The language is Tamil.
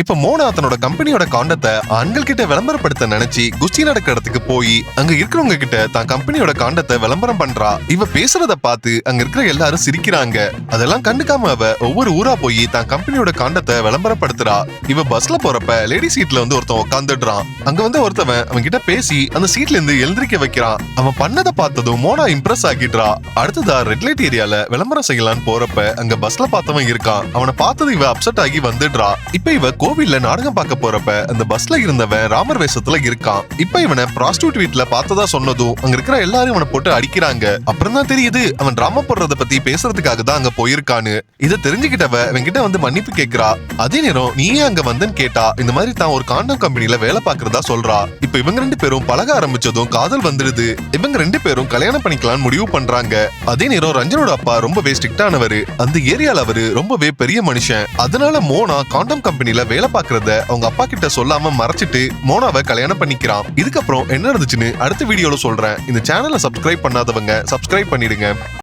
இப்ப மோனா தன்னோட கம்பெனியோட காண்டத்தை ஆண்கள் கிட்ட விளம்பரப்படுத்த நினைச்சு குஸ்தி நடக்கிற இடத்துக்கு போய் அங்க இருக்கிறவங்க கிட்ட தான் கம்பெனியோட காண்டத்தை விளம்பரம் பண்றா. இவ பேசுறத பார்த்து அங்க இருக்கிற எல்லாரும் சிரிக்கிறாங்க. அதெல்லாம் கண்டுக்காம அவ ஒவ்வொரு ஊரா போய் தான் கம்பெனியோட காண்டத்தை விளம்பரப்படுத்துறா. இவ பஸ்ல போறப்ப லேடி சீட்ல வந்து ஒருத்தன் உட்காந்துடுறான் அங்க வந்து ஒருத்தவன் அவன் கிட்ட பேசி அந்த சீட்ல இருந்து எழுந்திருக்க வைக்கிறான். அவன் பண்ணதை பார்த்ததும் மோனா இம்ப்ரெஸ் ஆகிடுறா. அடுத்ததா ரெட் லைட் ஏரியால விளம்பரம் செய்யலான்னு போறப்ப அங்க பஸ்ல பார்த்தவன் இருக்கான். அவனை பார்த்தது இவ அப்செட் ஆகி வந்துடுறா. இப்ப இவ கோவில்ல நாடகம் பார்க்க போறப்ப அந்த பஸ்ல இருந்தவன் ராமர் வேஷத்துல இருக்கான். இப்ப இவனை ப்ராஸ்டியூட் வீட்ல பார்த்ததா சொன்னதும் அங்க இருக்கிற எல்லாரும் இவனை போட்டு அடிக்கிறாங்க. அப்புறம் தான் தெரியுது அவன் டிராமா போடுறத பத்தி பேசுறதுக்காக தான் அங்க போயிருக்கான்னு. இதை தெரிஞ்சுக்கிட்டவ இவன்கிட்ட வந்து மன்னிப்பு கேக்குறா. அதே நேரம் நீ ஏன் அங்க வந்தன்னு கேட்டா இந்த மாதிரி தான் ஒரு காண்டம் கம்பெனில வேலை பாக்குறதா சொல்றா. இப்ப இவங்க ரெண்டு பேரும் பழக ஆரம்பிச்சதும் காதல் வந்துடுது இவங்க ரெண்டு பேரும் கல்யாணம் பண்ணிக்கலாம்னு முடிவு பண்றாங்க. அதே நேரம் ரஞ்சனோட அப்பா ரொம்பவே ஸ்ட்ரிக்டானவரு அந்த ஏரியால அவரு ரொம்பவே பெரிய மனுஷன். அதனால மோனா காண்டம் கம்பெனில வேலை பாக்குறத அவங்க அப்பா கிட்ட சொல்லாம மறைச்சிட்டு மோனாவை கல்யாணம் பண்ணிக்கிறான். இதுக்கப்புறம் என்ன நடந்துச்சுன்னு அடுத்த வீடியோல சொல்றேன். இந்த சேனலை சப்ஸ்கிரைப் பண்ணாதவங்க சப்ஸ்கிரைப் பண்ணிடுங்க.